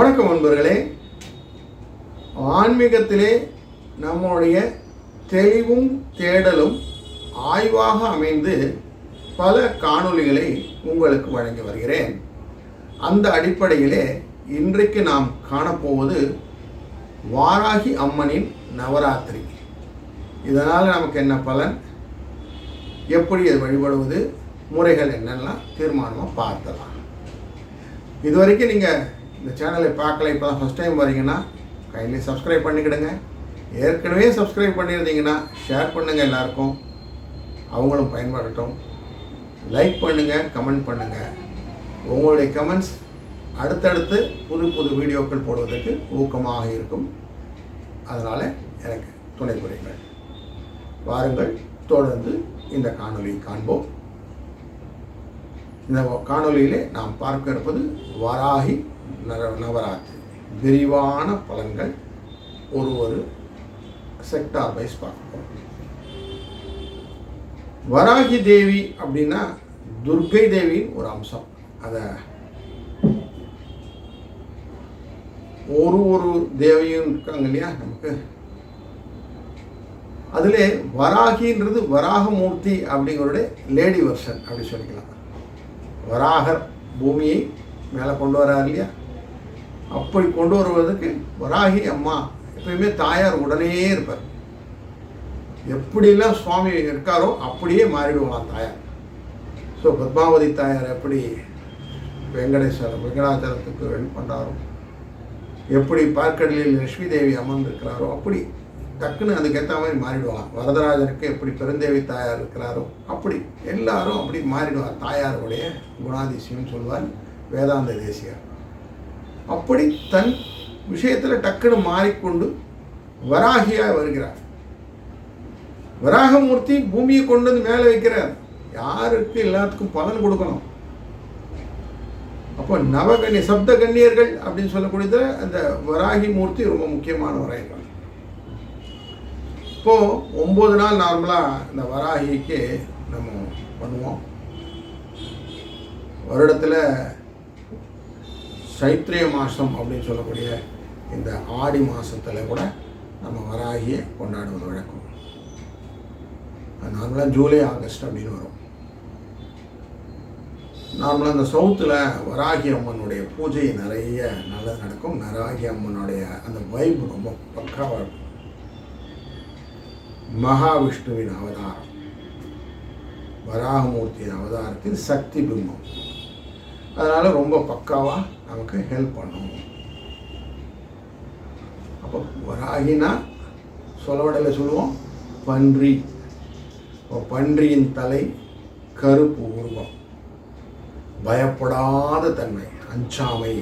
வணக்கம் நண்பர்களே. ஆன்மீகத்திலே நம்முடைய தெளிவும் தேடலும் ஆய்வாக அமைந்து பல காணொளிகளை உங்களுக்கு வழங்கி வருகிறேன். அந்த அடிப்படையிலே இன்றைக்கு நாம் காணப்போவது வாராகி அம்மனின் நவராத்திரி. இதனால் நமக்கு என்ன பலன்? எப்படி அது வழிபடுவது? முறைகள் என்னெல்லாம் தீர்மானமாக பார்த்தலாம் இது வரைக்கும் நீங்கள் இந்த சேனலை பார்க்கல இப்போ தான் ஃபஸ்ட் டைம் வரீங்கன்னா கைண்ட்லி சப்ஸ்கிரைப் பண்ணிக்கிடுங்க. ஏற்கனவே சப்ஸ்கிரைப் பண்ணியிருந்தீங்கன்னா ஷேர் பண்ணுங்கள் எல்லாருக்கும். அவங்களும் பயன்படட்டும். லைக் பண்ணுங்கள் கமெண்ட் பண்ணுங்கள் உங்களுடைய கமெண்ட்ஸ் அடுத்தடுத்து புது புது வீடியோக்கள் போடுவதற்கு ஊக்கமாக இருக்கும். அதனால் எனக்கு துணை புரியுங்கள். வாருங்கள் தொடர்ந்து இந்த காணொலியை காண்போம். இந்த காணொலியிலே நாம் பார்க்க இருப்பது வராகி நவராத்திரி. விரிவான பலன்கள் ஒரு ஒரு செக்டார் வைஸ் பார்ப்போம் வராகி தேவி அப்படின்னா துர்க்கை தேவியின் ஒரு அம்சம். அதை ஒரு ஒரு தேவியும் இருக்காங்க இல்லையா நமக்கு? அதில் வராகின்றது வராகமூர்த்தி அப்படிங்கிறோட லேடி வெர்ஷன் அப்படி சொல்லிக்கலாம். வராகர் பூமியை மேலே கொண்டு வரார் இல்லையா? அப்படி கொண்டு வருவதற்கு வராகி அம்மா எப்பயுமே தாயார் உடனே இருப்பார். எப்படிலாம் சுவாமி இருக்காரோ அப்படியே மாறிடுவாங்களாம் தாயார். ஸோ பத்மாவதி தாயார் எப்படி வெங்கடேஸ்வரர் வெங்கடாச்சலத்துக்கு வெண் பண்ணாரோ எப்படி பார்க்கடலில் லட்சுமி தேவி அமர்ந்திருக்கிறாரோ அப்படி டக்குன்னு அதுக்கேற்ற மாதிரி மாறிடுவாங்க வரதராஜனுக்கு எப்படி பெருந்தேவி தாயார் இருக்கிறாரோ அப்படி எல்லாரும் அப்படி மாறிடுவார். தாயாருடைய குணாதிசயம் சொல்வார் வேதாந்த தேசியர் அப்படி தன் விஷயத்தில் டக்குன்னு மாறிக்கொண்டு வராகியாக வருகிறார். வராகமூர்த்தி பூமியை கொண்டு வந்து மேலே வைக்கிறார். யாருக்கு எல்லாத்துக்கும் பலன் கொடுக்கணும்? அப்போ நவகண்ணிய சப்த கண்ணியர்கள் அப்படின்னு சொல்லக்கூடியது அந்த வராகி மூர்த்தி ரொம்ப முக்கியமான வராகிகள். இப்போ ஒம்பது நாள் நார்மலாக இந்த வராகிக்கு நம்ம பண்ணுவோம். வருடத்தில் சைத்திரிய மாதம் அப்படின்னு சொல்லக்கூடிய இந்த ஆடி மாதத்தில் கூட நம்ம வராகியை கொண்டாடுவது வழக்கம். நார்மலாக ஜூலை ஆகஸ்ட் அப்படின்னு வரும். நார்மலாக இந்த சவுத்தில் வராகி அம்மனுடைய பூஜை நிறைய நல்லது நடக்கும். வராகி அம்மனுடைய அந்த வைப் ரொம்ப பக்காவாக இருக்கும். மகாவிஷ்ணுவின் அவதாரம். வராகமூர்த்தியின் அவதாரத்தின் சக்தி பிம்பம். அதனால் ரொம்ப பக்காவாக நமக்கு ஹெல்ப் பண்ணும். அப்போ வராகினா சொலவடையில் சொல்லுவோம் பன்றி. இப்போ பன்றியின் தலை கருப்பு உருவம். பயப்படாத தன்மை அஞ்சாமை.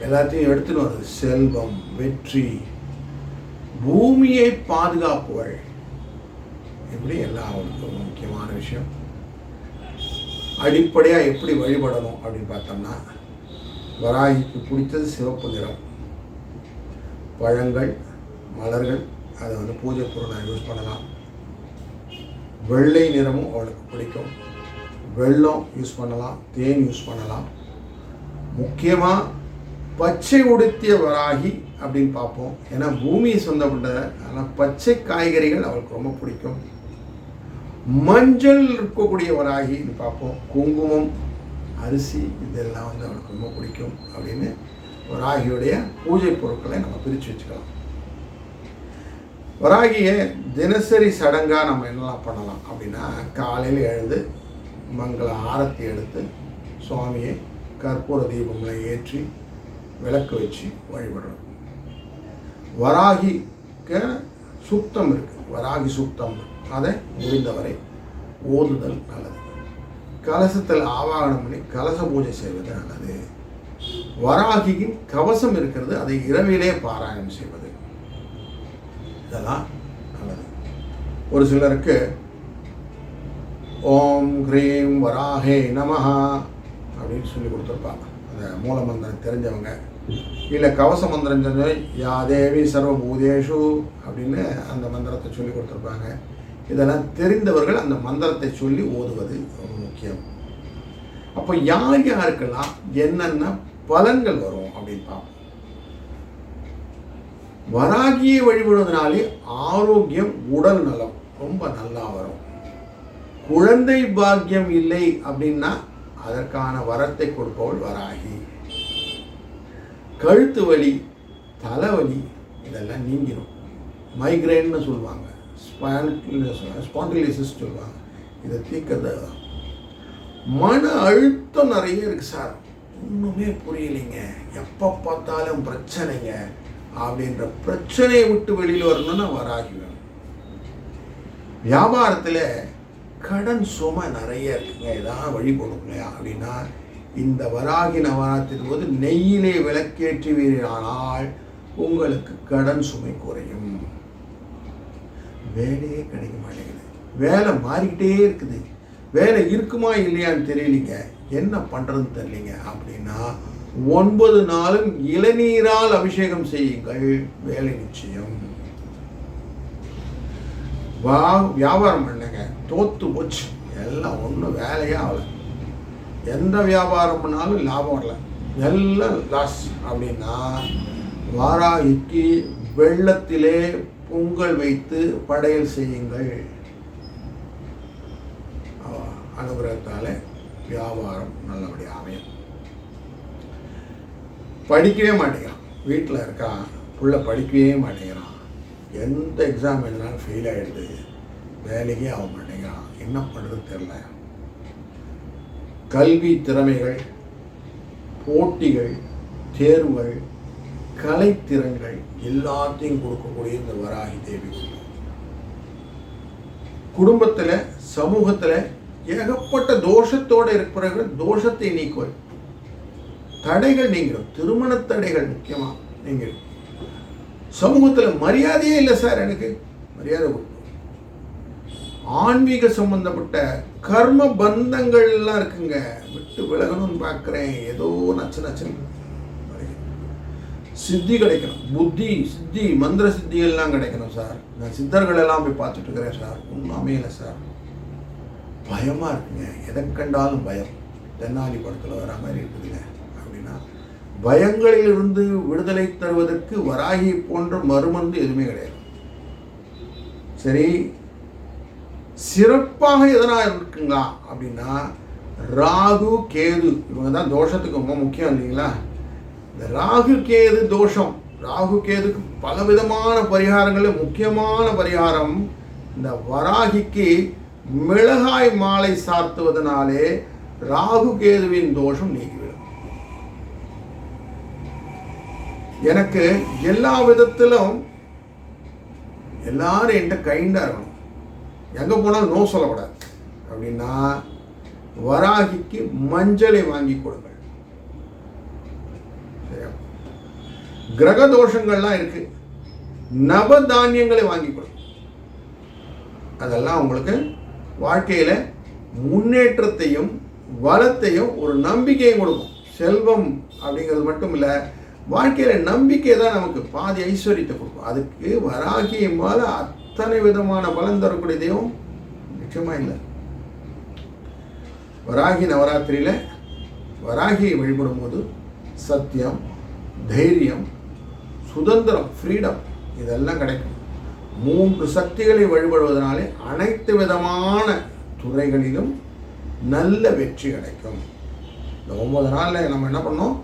எல்லாத்தையும் எடுத்துன்னு வருது. செல்வம் வெற்றி. பூமியை பாதுகாப்புகள் இப்படி எல்லா முக்கியமான விஷயம். அடிப்படையாக எப்படி வழிபடணும் அப்படின்னு பார்த்தோம்னா வராகிக்கு பிடித்தது சிவப்பு நிறம். பழங்கள் மலர்கள் அதை வந்து பூஜை பொருளாக யூஸ் பண்ணலாம். வெள்ளை நிறமும் அவளுக்கு பிடிக்கும். வெள்ளம் யூஸ் பண்ணலாம் தேன் யூஸ் பண்ணலாம். முக்கியமாக பச்சை உடுத்திய வராகி அப்படின்னு பார்ப்போம். ஏன்னா பூமியை சொந்தப்பட்ட ஆனால் பச்சை காய்கறிகள் அவளுக்கு ரொம்ப பிடிக்கும். மஞ்சள் இருக்கக்கூடிய வராகின்னு பார்ப்போம். குங்குமம் அரிசி இதெல்லாம் வந்து அவளுக்கு ரொம்ப பிடிக்கும் அப்படின்னு வராகியுடைய பூஜை பொருட்களை நம்ம பிரித்து வச்சுக்கலாம். வராகியை தினசரி சடங்காக நம்ம என்னெல்லாம் பண்ணலாம் அப்படின்னா காலையில் எழுந்து மங்கள ஆரத்தி எடுத்து சுவாமியை கற்பூர தீபங்களை ஏற்றி விளக்கு வச்சு வழிபடுறோம். வராகிக்கு சுத்தம் இருக்குது வராகி சுத்தம் அதை முடிந்தவரை ஓதுதல் நல்லது. கலசத்தில் ஆவாகனம் பண்ணி கலச பூஜை செய்வது நல்லது. வராகியின் கவசம் இருக்கிறது அதை இரவிலே பாராயணம் செய்வது இதெல்லாம் நல்லது. ஒரு சிலருக்கு ஓம் ஹ்ரீம் வராகே நமஹா அப்படின்னு சொல்லி கொடுத்துருப்பாங்க. அந்த மூலமந்திரம் தெரிஞ்சவங்க இல்லை கவச மந்திரம் தெரிஞ்சவங்க யா தேவி சர்வபூதேஷு அப்படின்னு அந்த மந்திரத்தை சொல்லி கொடுத்துருப்பாங்க. இதெல்லாம் தெரிந்தவர்கள் அந்த மந்திரத்தை சொல்லி ஓதுவது ரொம்ப முக்கியம். அப்போ யார் யாருக்கெல்லாம் என்னென்ன பலன்கள் வரும் அப்படின்னு பார்ப்போம். வராகியை வழிபடுவதனாலே ஆரோக்கியம் உடல் நலம் ரொம்ப நல்லா வரும். குழந்தை பாக்கியம் இல்லை அப்படின்னா அதற்கான வரத்தை கொடுப்பவள் வராகி. கழுத்து வலி தலைவலி இதெல்லாம் நீங்கிடும் மைக்ரேன்னு சொல்லுவாங்க. ஸ்பாண்டிலிசிஸ் சொல்லுவாங்க. இதை தீக்கிறது மன அழுத்தம் நிறைய இருக்கு சார். ஒன்றுமே புரியலைங்க. எப்போ பார்த்தாலும் பிரச்சனைங்க. அப்படின்ற பிரச்சனையை விட்டு வெளியில் வரணும்னா வராகி வியாபாரத்தில் கடன் சுமை நிறைய இருக்குங்க. ஏதாவது வழி கொடுக்கலையா அப்படின்னா இந்த வராகி நவராத்திரி போது நெய்யிலே விளக்கேற்றுவீரானால் உங்களுக்கு கடன் சுமை குறையும். வேலையே கிடைக்க மாட்டேங்குது. வேலை மாறிக்கிட்டே இருக்குது. வேலை இருக்குமா இல்லையான்னு தெரியலீங்க. என்ன பண்ணுறதுன்னு தெரியலீங்க. அப்படின்னா ஒன்பது நாளும் இளநீரால் அபிஷேகம் செய்யுங்கள். வேலை நிச்சயம். வா வியாபாரம் பண்ணுங்க. தோத்து போச்சு. எல்லாம் ஒன்றும் வேலையே ஆகலை. எந்த வியாபாரம் பண்ணாலும் லாபம் வரல. எல்லாம் லாஸ் அப்படின்னா வாராகிக்கு வெள்ளத்திலே பொங்கல் வைத்து படையல் செய்யுங்கள். அனுகிரகத்தால் வியாபாரம் நல்லபடியாக அமையும். படிக்கவே மாட்டேங்கிறான். வீட்டில் இருக்கான். புள்ள படிக்கவே மாட்டேங்கிறான். எந்த எக்ஸாம் எழுதினாலும் ஃபெயில் ஆகிடுது வேலைக்கே ஆக மாட்டேங்கிறான். என்ன பண்ணுறது தெரில கல்வி திறமைகள் போட்டிகள் தேர்வுகள் கலைத்திறன்கள் எல்லாத்தையும் கொடுக்கக்கூடிய இந்த வராகி தேவி குடும்பத்தில் சமூகத்தில் ஏகப்பட்ட தோஷத்தோடு இருக்கிறவர்கள் தோஷத்தை நீக்குவது தடைகள் நீங்கிடும். திருமண தடைகள் முக்கியமாக நீங்கள் சமூகத்தில் மரியாதையே இல்லை சார் எனக்கு. மரியாதை கொடுக்கும் ஆன்மீக சம்பந்தப்பட்ட கர்ம பந்தங்கள் எல்லாம் இருக்குங்க. விட்டு விலகணும்னு பார்க்குறேன். ஏதோ நச்சு நச்சு சித்தி கிடைக்கணும். புத்தி சித்தி மந்திர சித்திகள்லாம் கிடைக்கணும் சார். நான் சித்தர்கள் எல்லாம் போய் பார்த்துட்டு இருக்கிறேன் சார். ஒன்றும் அமையலை சார். பயமாக இருக்குங்க. எதை கண்டாலும் பயம். தென்னாலி படத்தில் வர மாதிரி இருக்குதுங்க. அப்படின்னா பயங்களிலிருந்து விடுதலை தருவதற்கு வராகி போன்ற மறுமருந்து எதுவுமே கிடையாது. சரி சிறப்பாக எதனா இருக்குங்களா அப்படின்னா ராகு கேது இவங்க தான் தோஷத்துக்கு ரொம்ப முக்கியம் இல்லைங்களா? இந்த ராகு கேது தோஷம் ராகு கேதுக்கு பலவிதமான பரிகாரங்களில் முக்கியமான பரிகாரம் இந்த வராகிக்கு மிளகாய் மாலை சாத்துவதனாலே ராகு கேதுவின் தோஷம் நீங்கிவிடும். எனக்கு எல்லா விதத்திலும் எல்லாரும் என்கிட்ட கைண்டாக இருக்கணும். எங்கே போனாலும் நோ சொல்லக்கூடாது. அப்படின்னா வராகிக்கு மஞ்சளை வாங்கி கொடுங்கள். கிரக தோஷங்கள்லாம் இருக்கு. நவதானியங்களை வாங்கி கொடுங்க அதெல்லாம் உங்களுக்கு வாழ்க்கையில் முன்னேற்றத்தையும் வளத்தையும் ஒரு நம்பிக்கையும் கொடுக்கும். செல்வம் அப்படிங்கிறது மட்டும் இல்லை வாழ்க்கையில் நம்பிக்கை தான் நமக்கு பாதி ஐஸ்வர்யத்தை கொடுக்கும். அதுக்கு வராகி மேலே அத்தனை விதமான பலன் தரக்கூடிய தெய்வம்? நிச்சயமாக இல்லை. வராகி நவராத்திரியில் வராகியை வழிபடும்போது சத்தியம் தைரியம் சுதந்திரம் ஃப்ரீடம் இதெல்லாம் கிடைக்கும். மூன்று சக்திகளை வழிபடுவதனாலே அனைத்து விதமான துறைகளிலும் நல்ல வெற்றி கிடைக்கும். இந்த ஒன்பது நாளில் நம்ம என்ன பண்ணோம்?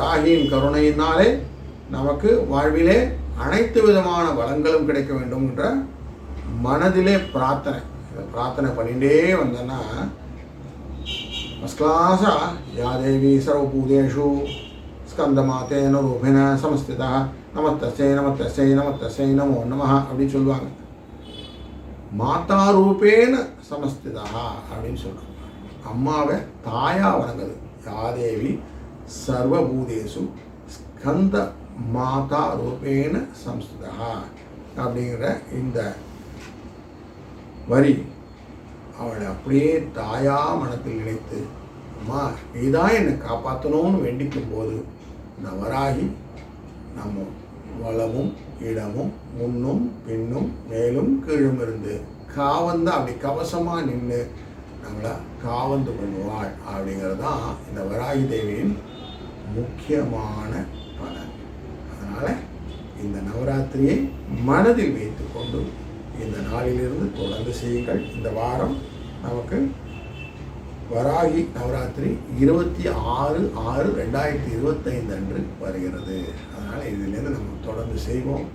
ராகியின் கருணையினாலே நமக்கு வாழ்விலே அனைத்து விதமான வளங்களும் கிடைக்க வேண்டும் என்ற மனதிலே பிரார்த்தனை. இதை பிரார்த்தனை பண்ணிகிட்டே வந்தேன்னா ஃபஸ்ட் கிளாஸாக யா தேவி சர்வபூதேஷு ஸ்கந்தமாத்தேன ரூபின சமஸ்திதா நமத்தசை நமத்தசை நமத்தசை நமோ நம அப்படின்னு சொல்லுவாங்க. மாதா ரூபேன சமஸ்திதா அப்படின்னு சொல்கிறாங்க அம்மாவை தாயாக வணங்குது. யாதேவி சர்வபூதேசு ஸ்கந்த மாதா ரூபேன சம்ஸ்கிருதா அப்படிங்கிற இந்த வரி அவளை அப்படியே தாயா மனத்தில் நினைத்து அம்மா நீதான் என்னை காப்பாற்றணும்னு வேண்டிக்கும் போது இந்த வராகி நம்ம வளமும் இடமும் முன்னும் பின்னும் மேலும் கீழும் இருந்து காவந்தா அப்படி கவசமாக நின்று நம்மளை காவந்து பண்ணுவாள். அப்படிங்கிறது தான் இந்த வராகி தேவியின் முக்கியமான அதனால் இந்த நவராத்திரியை மனதில் வைத்துக்கொண்டு இந்த நாளிலிருந்து தொடர்ந்து செய்யுங்கள். இந்த வாரம் நமக்கு வராகி நவராத்திரி இருபத்தி ஆறு ஆறு ரெண்டாயிரத்தி இருபத்தைந்து அன்று வருகிறது. அதனால் இதிலிருந்து நம்ம தொடர்ந்து செய்வோம்.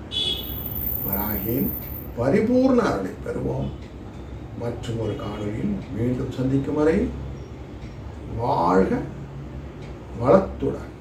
வராகியின் பரிபூர்ண அருளை பெறுவோம். மற்றும் ஒரு காணொலியில் மீண்டும் சந்திக்கும் வரை வாழ்க வளத்துடன்.